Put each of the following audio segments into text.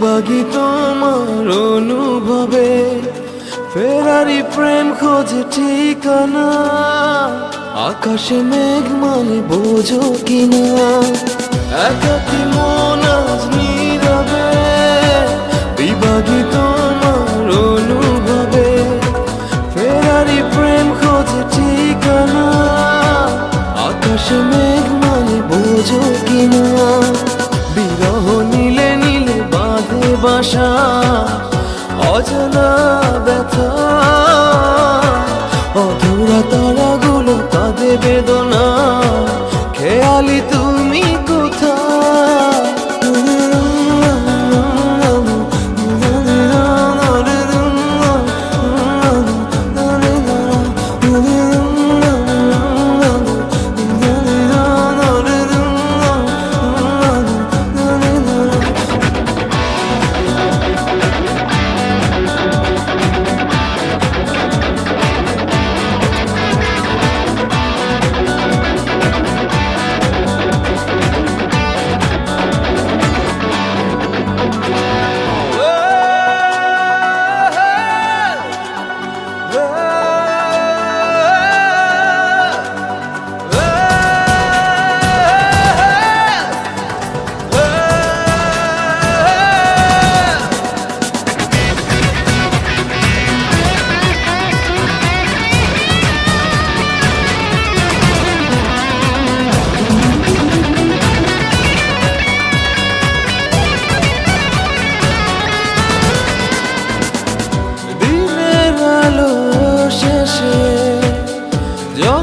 বিভাগী তোমার অনুভবে। ফেরারি প্রেম খোঁজে ঠিকানা। আকাশে মেঘ মানে বোঝো কিনা। একাকি মন আজ নীরবে। বিভাগী তোমার অনুভবে। ফেরারি প্রেম খোঁজে ঠিকানা। আকাশে মেঘ মানে বোঝো কিনা। বিরহ বাঁধে বাসা অজানা ব্যথা অধুরা তারাগুলো তাদের বেদনা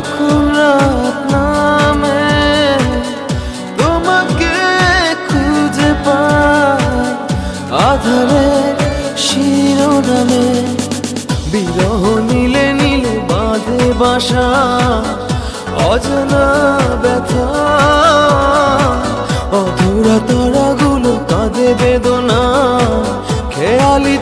যখন রাত নামে, তোমাকে খুঁজে পাই। আধারে শিরোনামে বিরহ নীলে নীলে, বাঁধে বাসা, অজানা ব্যথা। অধুরা তারাগুলো কাঁদে বেদনা, খেয়ালি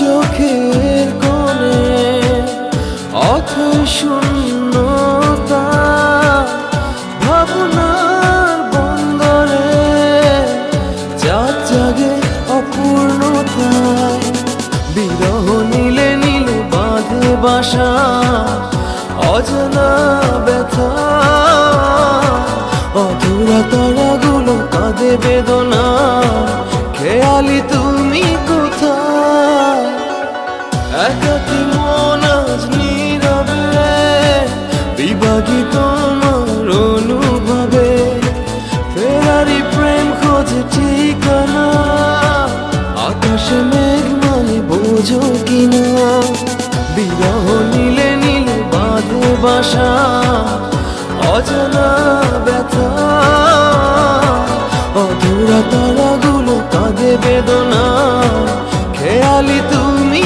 চোখের কোণে অথই শূন্যতা, ভাবনার বন্দরে চাঁদ জাগে অপূর্ণতায় বিরহ নীলে নীলে বাঁধে বাসা, অজানা ব্যথা। অধুরা তারাগুলো কাঁদে বেদনা, খেয়ালি তুমি বোঝো কিনা? বিরহ নীলে নীলে বাঁধে বাসা, অজানা ব্যথা। অধুরা তারাগুলো কাঁদে বেদনা। খেয়ালি তুমি